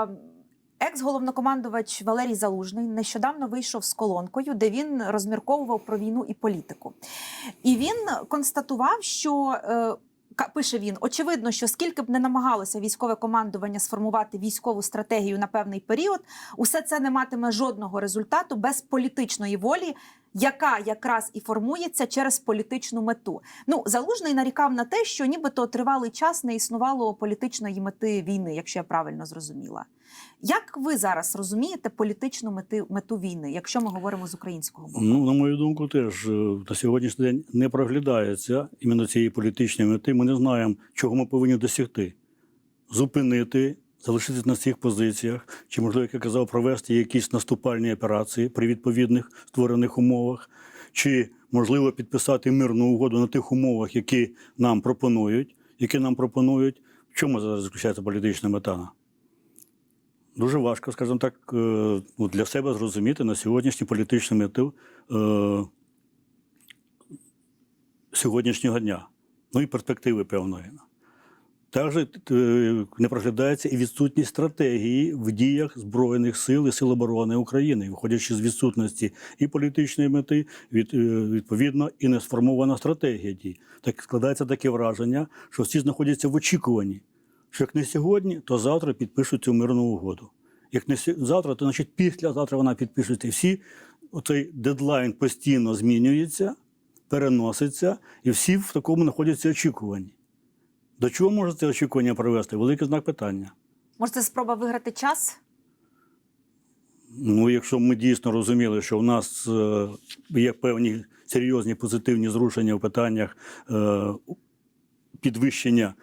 А, Екс-головнокомандувач Валерій Залужний нещодавно вийшов з колонкою, де він розмірковував про війну і політику. І він констатував, що е, пише він: очевидно, що скільки б не намагалося військове командування сформувати військову стратегію на певний період, усе це не матиме жодного результату без політичної волі, яка якраз і формується через політичну мету. Ну залужний нарікав на те, що нібито тривалий час не існувало політичної мети війни, якщо я правильно зрозуміла. Як ви зараз розумієте політичну мети, мету війни, якщо ми говоримо з українського боку? Ну, на мою думку, теж е, на сьогоднішній день не проглядається іменно цієї політичної мети. Ми не знаємо, чого ми повинні досягти. Зупинити, залишитися на цих позиціях, чи, можливо, як я казав, провести якісь наступальні операції при відповідних створених умовах, чи, можливо, підписати мирну угоду на тих умовах, які нам пропонують, які нам пропонують. В чому зараз заключається політична мета? Дуже важко, скажімо так, е, ну, для себе зрозуміти на сьогоднішній політичний мотив е, сьогоднішнього дня, ну і перспективи певної. Також е, не проглядається і відсутність стратегії в діях Збройних сил і Сил оборони України, виходячи з відсутності і політичної мети, від, е, відповідно, і не сформована стратегія дій. Так складається таке враження, що всі знаходяться в очікуванні що як не сьогодні, то завтра підпишуть цю мирну угоду. Як не завтра, то значить післязавтра вона підпишеться. Всі оцей дедлайн постійно змінюється, переноситься, і всі в такому знаходяться очікуванні. До чого може це очікування привести? Великий знак питання. Може, це спроба виграти час? Ну, якщо ми дійсно розуміли, що в нас е, є певні серйозні позитивні зрушення в питаннях е, підвищення